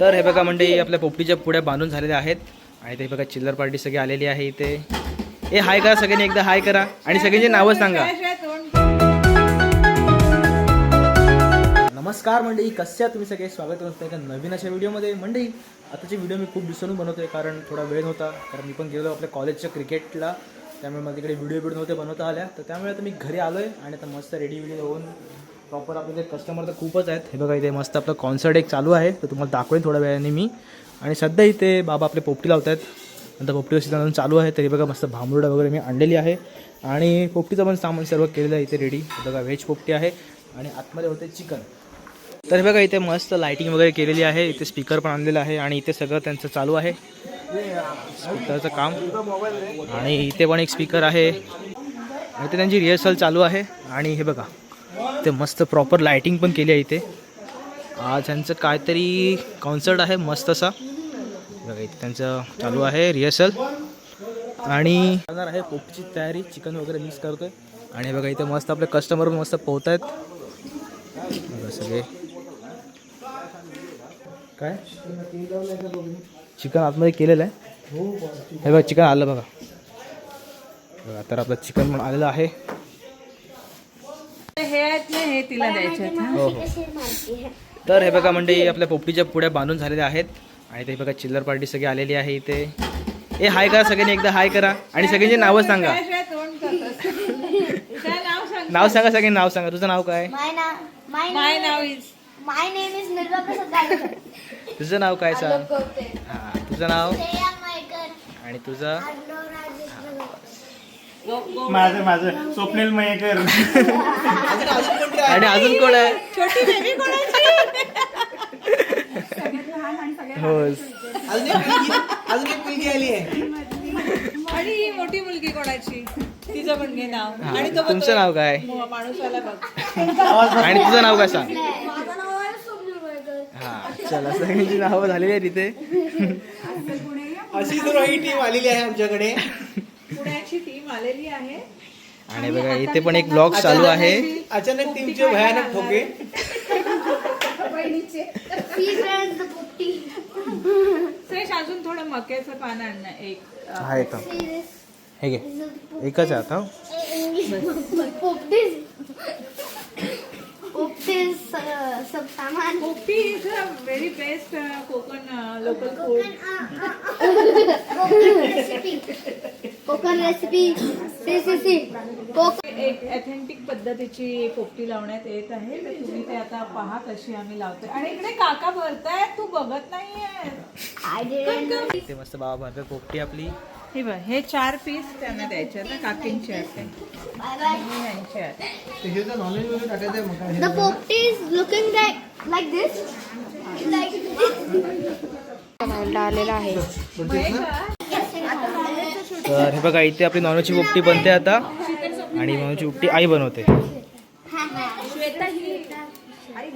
तर हे बघा म्हणजे आपल्या पोपटीच्या पुढ्या बांधून झालेल्या आहेत. आणि ते बघा चिल्लर पार्टी सगळी आलेली आहे इथे. ए हाय करा सगळ्यांनी एकदा हाय करा. आणि सगळ्यांची नावं सांगा. नमस्कार मंडळी कशा तुम्ही सगळे? स्वागत करतो एका नवीन अशा व्हिडिओमध्ये. मंडळी आताचे व्हिडिओ मी खूप दिवसांनी बनवतोय कारण थोडा वेळ नव्हता. कारण मी पण गेलो आपल्या कॉलेजच्या क्रिकेटला. त्यामुळे मला तिकडे व्हिडिओ बिडिओ नव्हते बनवता आल्या. तर त्यामुळे आता मी घरी आलो आहे आणि आता मस्त रेडी विडी होऊन प्रॉपर आपले कस्टमर तर खूपच आहेत. हे बघा इथे मस्त आपलं कॉन्सर्ट एक चालू आहे. तर तुम्हाला दाखवेन थोड्या वेळाने मी. आणि सध्या इथे बाबा आपले पोपटी लावत आहेत नंतर पोपटी अशी चालू आहे. तरी बघा मस्त भांबरुडा वगैरे मी आणलेली आहे. आणि पोपटीचं पण सामान सर्व केलेलं आहे इथे रेडी बघा व्हेज पोपटी आहे. आणि आतमध्ये होते चिकन तर हे बघा इथे मस्त लायटिंग वगैरे केलेली आहे. इथे स्पीकर पण आणलेलं आहे. आणि इथे सगळं त्यांचं चालू आहे. स्पीकरचं काम. आणि इथे पण एक स्पीकर आहे. आणि इथे त्यांची रिहर्सल चालू आहे. आणि हे बघा. ते मस्त प्रॉपर लाइटिंग पण केली आहे इथे. आज यांचं काहीतरी कॉन्सर्ट आहे मस्त असा. बघा इथे त्यांचं चालू आहे रिहर्सल आणि करणार आहे पोपची तयारी चिकन वगैरे मिक्स आहे आणि बघा इथे मस्त आपले कस्टमर पण मस्त पोहत आहेत बघा सगळे. काय? चिकन आतमध्ये केलेलं आहे. हे बघा चिकन आलं बघा. बघा तर आपलं चिकन पण आलेलं आहे. हे हे तिला द्यायचे आहेत, हा. हो. हो. तर हे बघा मंडळी आपल्या पोपटीच्या पुढ्या बांधून झालेल्या आहेत. आणि ते बघा चिल्लर पार्टी सगळी आलेली आहे इथे. ए हाय करा सगळ्यांनी एकदा हाय करा. आणि सगळ्यांची नावं सांगा. तोंड. काय नाव सांग नाव सांगा सगळ्यांनी नाव सांगा. तुझं नाव काय? माय नाव इज Nirva Prasad Gadekar. तुझं नाव काय सांग? हा तुझं नाव? आणि तुझं? माझं माझं. स्वप्नील मयेकर. आणि अजून कोण आहे? छोटी बेबी कोणाची? हो आणि ही मोठी मुलगी कोणाची? तिचं पण घे नाव. आणि तो तुमचं नाव काय? माणूस आला बघ. आणि तुझं नाव काय सांग हा चला सगळ्यांची नावं झालेली आहेत इथे. अशी तर ही टीम आलेली आहे आमच्याकडे. पुण्याची टीम आलेली आहे. आणि बघा इथे पण एक ब्लॉग चालू आहे. अचानक टीमचे भयानक ठोके अजून थोडं मक्याचं पान आणणं एक अं, हा येतो हे घे. एकच आहे आता is a very best Konkan local food Konkan recipe see see see Konkan एक ऑथेंटिक पद्धतीची पोपटी लावण्यात येत आहे. तर तुम्ही ते आता पहा कशी आम्ही लावतोय. आणि इकडे काका भरतायत तू बघत नाहीये. मस्त बाबा भरतात पोपटी आपली. हे बघ हे चार पीस त्यांना द्यायचे आहेत. ना काकींचे आहेत ते. बाय बाय यांचे आहेत. नॉलेज वगैरे टाकायचं मग काय The popti is looking like like this. Like आलेला आहे तर हे बघा इथे आपली नॉनवेजची पोपटी बनते आता. आणि नॉनवेजची पोपटी आई बनवते. I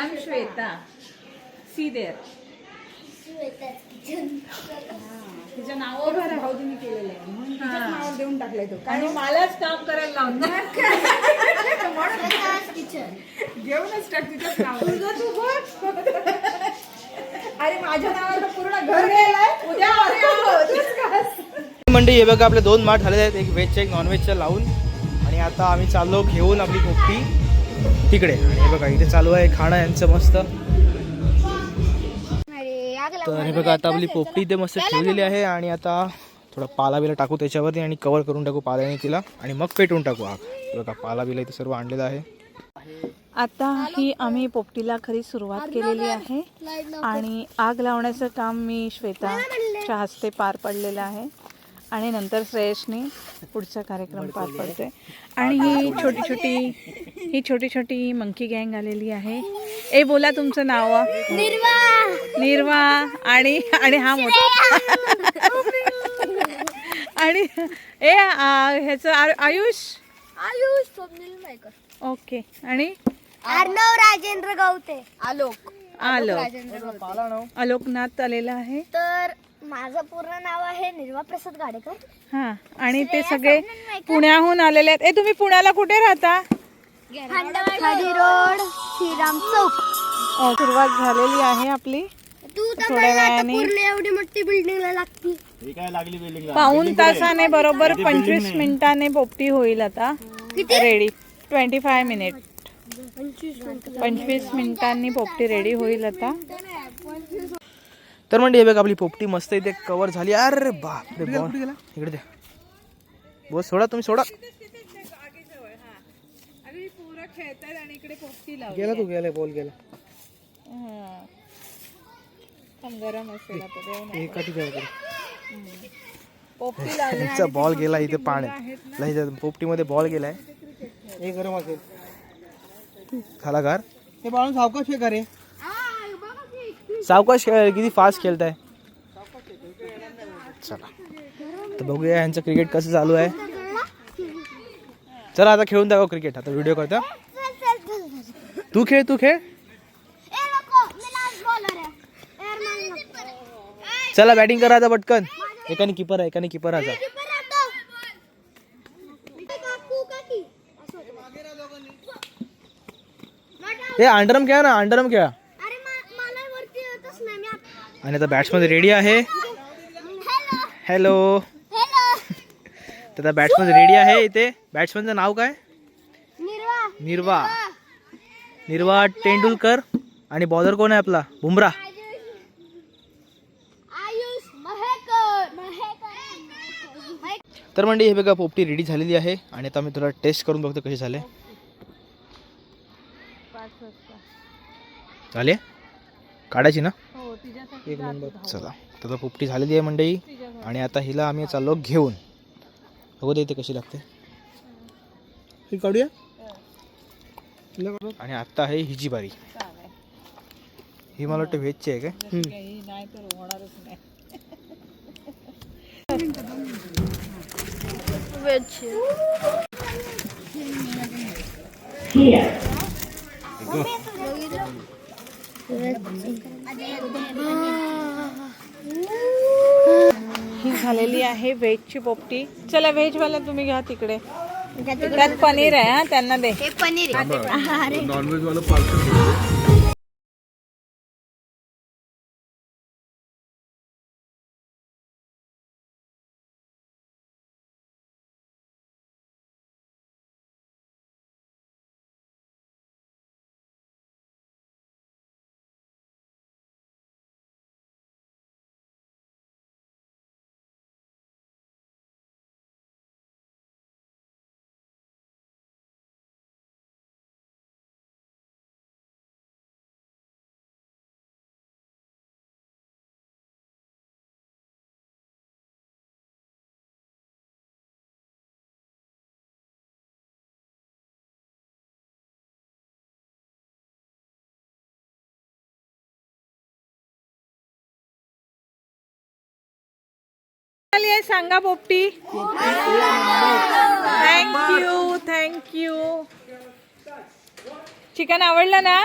am Shweta. See there. तिचं नाव भाऊजीने केलेलं आहे. म्हणून तिच्याच नावावर देऊन टाकलंय तो. आणि मलाच काम करायला लावणार घेऊनच टाक तिच्याच नाव तुझं तू बघ अरे माझ्या नावावर तर पूर्ण घर गेलंय. उद्या? मंडळी हे बघा आपले दोन माठ झालेले आहेत. एक व्हेजचं एक नॉनव्हेजचं लावून. आणि आता आम्ही चाललो घेऊन आपली पोपटी तिकडे. आणि हे बघा इथे चालू आहे खाणं यांचं मस्त. तर हे बघा आता आपली पोपटी इथे मस्त ठेवलेली आहे. आणि आता थोडा पाला बिला टाकू त्याच्यावरती आणि कवर करून टाकू पाल्याने तिला. आणि मग पेटवून टाकू आग. हे बघा पाला बिला इथे सर्व आणलेलं आहे. आता ही आम्ही पोपटीला खरी सुरुवात केलेली आहे. आणि आग लावण्याचं काम मी श्वेताच्या हस्ते पार पडलेलं आहे. आणि नंतर श्रेयसने पुढचा कार्यक्रम पार पडतोय. आणि ही छोटी छोटी ही छोटी छोटी मंकी गँग आलेली आहे. ए बोला तुमचं नाव. निर्वा. निर्वा आणि आणि हा मोठा. आणि ए आ, ह्याचं आयुष? आयुष ओके. आणि? अर्णव राजेंद्र गावते. आलोक. आलोक. अलोकनाथ आलेला आहे. तर माझं पूर्ण नाव आहे निर्वा प्रसाद गाडेकर. हा आणि ते सगळे पुण्याहून आलेले आहेत. ए तुम्ही पुण्याला कुठे राहता? खाडी रोड श्रीराम चौक. अ, सुरुवात झालेली आहे आपली. तू तर थोड्या पहिला आता वेळाने- पूर्ण एवढी मोठी बिल्डिंगला लागती. ही काय लागली बिल्डिंग पाऊन तासाने बरोबर पंचवीस मिनिटाने पोपटी होईल आता. किती? रेडी ट्वेंटी फाय मिनिट पंचवीस मिनिटं. पंचवीस मिनिटांनी पोपटी रेडी होईल आता. तर म्हणजे हे बघ आपली पोपटी मस्त इथे कवर झाली. अरे बाप रे बॉल इकडे द्या बस सोडा तुम्ही सोडा. गेला तू गेला बॉल गेला. पोपटी त्यांचा बॉल गेला इथे पाण्यात लय पोपटीमध्ये बॉल गेलाय. हे गरम असेल. झाला गार हे बाळून सावकाश हे करे सावकाश खेळ किती फास्ट खेळताय चला तर बघूया यांचं क्रिकेट कसं चालू आहे चला आता खेळून दाखव क्रिकेट आता व्हिडिओ करता. तू खेळ तू खेळ आहे. चला बॅटिंग करा आता पटकन एकाने किपर आहे एकाने किपर आता. हे अंडरम खेळा ना अंडरम खेळा अरे मा- मला वरती येतच नाही मी आत- आणि आता बॅट्समध्ये रेडी आहे. हॅलो तर आता बॅट्समन रेडी आहे इथे. बॅट्समनचं नाव काय? निर्वा. निर्वा. तेंडुलकर. आणि बॉलर कोण आहे आपला? बुमरा. तर म्हणजे हे बघा पोपटी रेडी झालेली आहे. आणि आता मी तुला टेस्ट करून बघतो कशी झाले. झाले? काढायची ना? एक नंबर. चला. तर पोपटी झालेली आहे मंडळी आणि आता हिला आम्ही चाललो घेऊन. बघू दे इथे कशी लागते. ही काढूया? आणि आता आहे हिची बारी. ही मला वाटतं व्हेजची आहे काय? काही ही झालेली आहे व्हेजची पोपटी. चला व्हेज वाला तुम्ही घ्या तिकडे. त्यात पनीर आहे हा त्यांना दे. हे पनीर आहे. आली सांगा पोपटी थँक्यू थँक्यू चिकन आवडलं ना?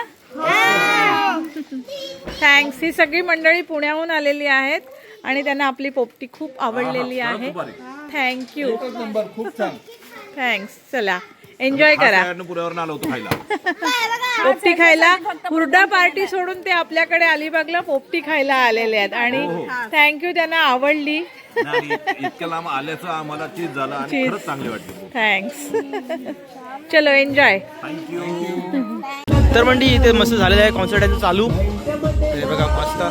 थँक्स ही सगळी मंडळी पुण्याहून आलेली आहेत आणि त्यांना आपली पोपटी खूप आवडलेली आहे. थँक्यू थँक्स चला. एन्जॉय करा. पुण्यावरून आलो होतो खायला. पोपटी खायला हुरडा पार्टी सोडून ते आपल्याकडे अलिबागला पोपटी खायला आलेले आहेत. आणि थँक्यू त्यांना आवडली. इतक्या लांब आल्याचं आम्हाला चीज झालं आणि. खरंच चांगले वाटले. थँक्स चलो एन्जॉय थँक्यू तर म्हणजे इथे मस्त झालेलं आहे. कॉन्सर्ट आहे चालू. हे बघा मस्त.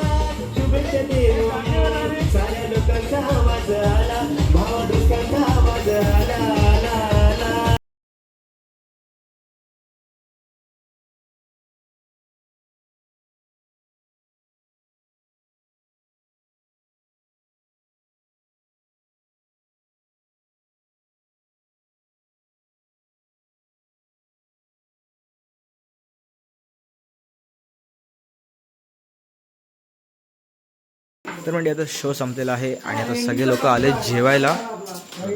तर म्हणजे आता शो संपलेला आहे आणि आता सगळे लोक आले जेवायला.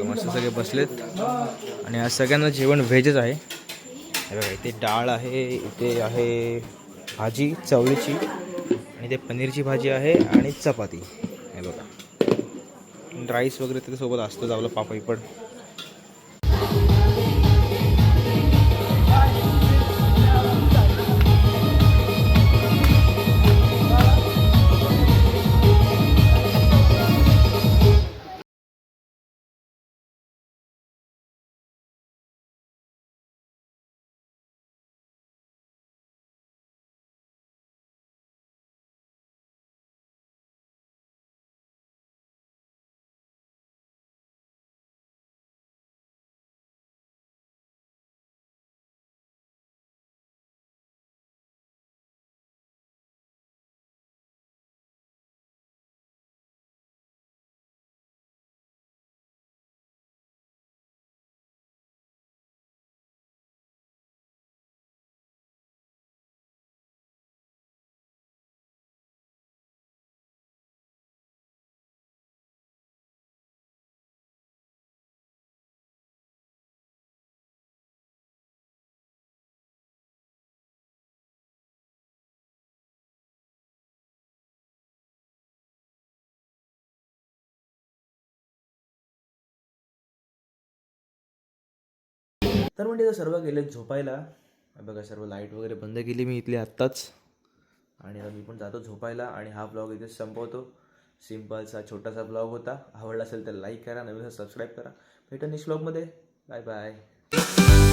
मस्त सगळे बसलेत. आणि आज सगळ्यांना जेवण व्हेजच आहे. हे बघा इथे डाळ आहे इथे आहे भाजी चवळीची आणि इथे पनीरची भाजी आहे आणि चपाती. हे बघा. राईस वगैरे त्याच्यासोबत असतंच आपलं पापडी तर म्हणजे आता सर्व गेले झोपायला. बघा सर्व लाइट वगैरे बंद केली मी इथली आत्ताच. आणि आता मी पण जातो झोपायला आणि हा ब्लॉग इथेच संपवतो. सिम्पलचा छोटासा ब्लॉग होता. आवडला असेल तर लाईक करा नवीन सबस्क्राईब करा. भेटा नेक्स्ट ब्लॉगमध्ये बाय बाय